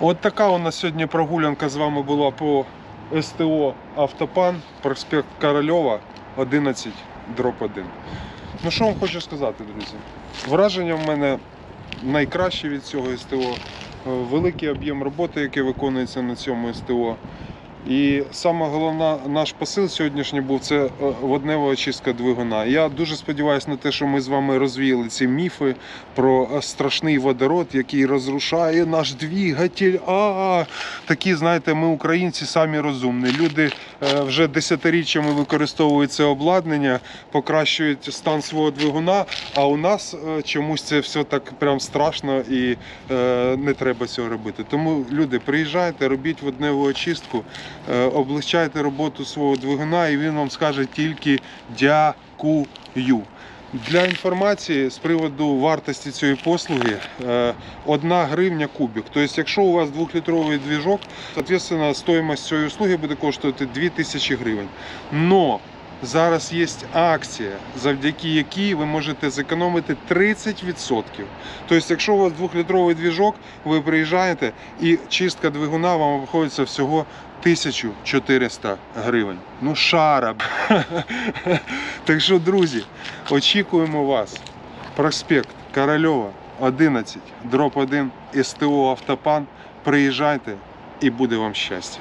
От така у нас сьогодні прогулянка з вами була по СТО Автопан, проспект Корольова, 11, дроп 1. Ну що вам хочу сказати, друзі? Враження в мене найкраще від цього СТО. Е, Великий об'єм роботи, який виконується на цьому СТО. І саме головна наш посил сьогоднішній був це е, воднева очистка двигуна. Я дуже сподіваюся на те, що ми з вами розвіяли ці міфи про е, страшний водород, який розрушає наш двигатель. А такі, знаєте, ми українці самі розумні. Люди е, вже десятиріччями використовують це обладнання, покращують стан свого двигуна. А у нас чомусь це все так прям страшно і не треба цього робити. Тому люди, приїжджайте, робіть водневу очистку, облегчайте роботу свого двигуна, і він вам скаже тільки дякую. Для інформації з приводу вартості цієї послуги е, 1 гривня кубик. Тобто, якщо у вас 2-літровий двіжок, соответственно, стоїмость цієї услуги буде коштувати 2000 гривень. Но зараз є акція, завдяки якій ви можете зекономити 30%. Тобто, якщо у вас 2-літровий двіжок, ви приїжджаєте і чистка двигуна вам обходиться всього 1400 гривень. Ну, шара. Так що, друзі, очікуємо вас. Проспект Корольова, 11, дроп 1, СТО Автопан. Приїжджайте і буде вам щастя.